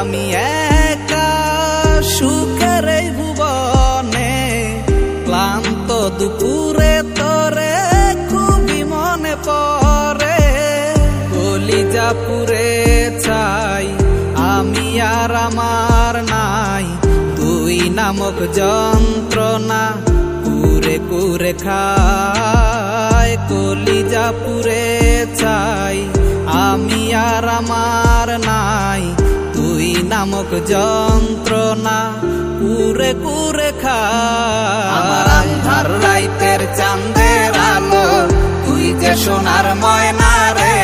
আমি একা। সুখের ভুবনে, ক্লান্ত দুপুরে তরে খুবই মনে পরে কলিজা পুরে চাই আমি আর আমার নাই। তুই নামক যন্ত্রণা কুরে কুরে খায়। কলিজা পুরে চাই আর আমার নাই। তুই নামক যন্ত্রণা কুরে কুরে আন্ধার রাইতের চাঁদের আলো, তুই যে সোনার ময়না রে,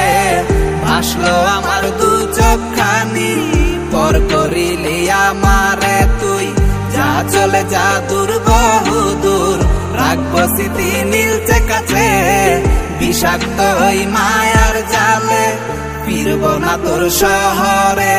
ভাসলো আমার দু চোখখানি, পর করিলি আমারে তুই। যা চলে যা দূর, বহু দূর রাখব স্মৃতি নীলচে কাছে। বিষাক্ত ওই মায়ার জালে ফিরবো না তোর শহরে।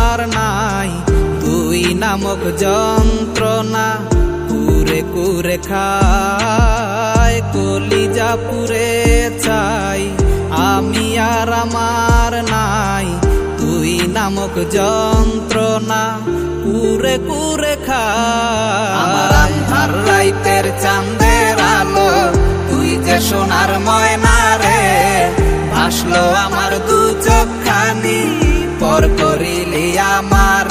নামক যন্ত্রণা কুরে কুরে খায়, কলিজা পুরে চাই। আমি আর আমার নাই তুই নামক যন্ত্রণা কুরে কুরে খায়। আন্ধার রাইতের চাঁদের আলো, তুই যে সোনার ময়না রে, ভাসলো আমার দু চোখখানি পর করিলি আমারে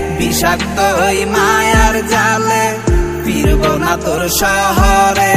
বিষাক্ত ওই মায়ার জালে ফিরব না তোর শহরে।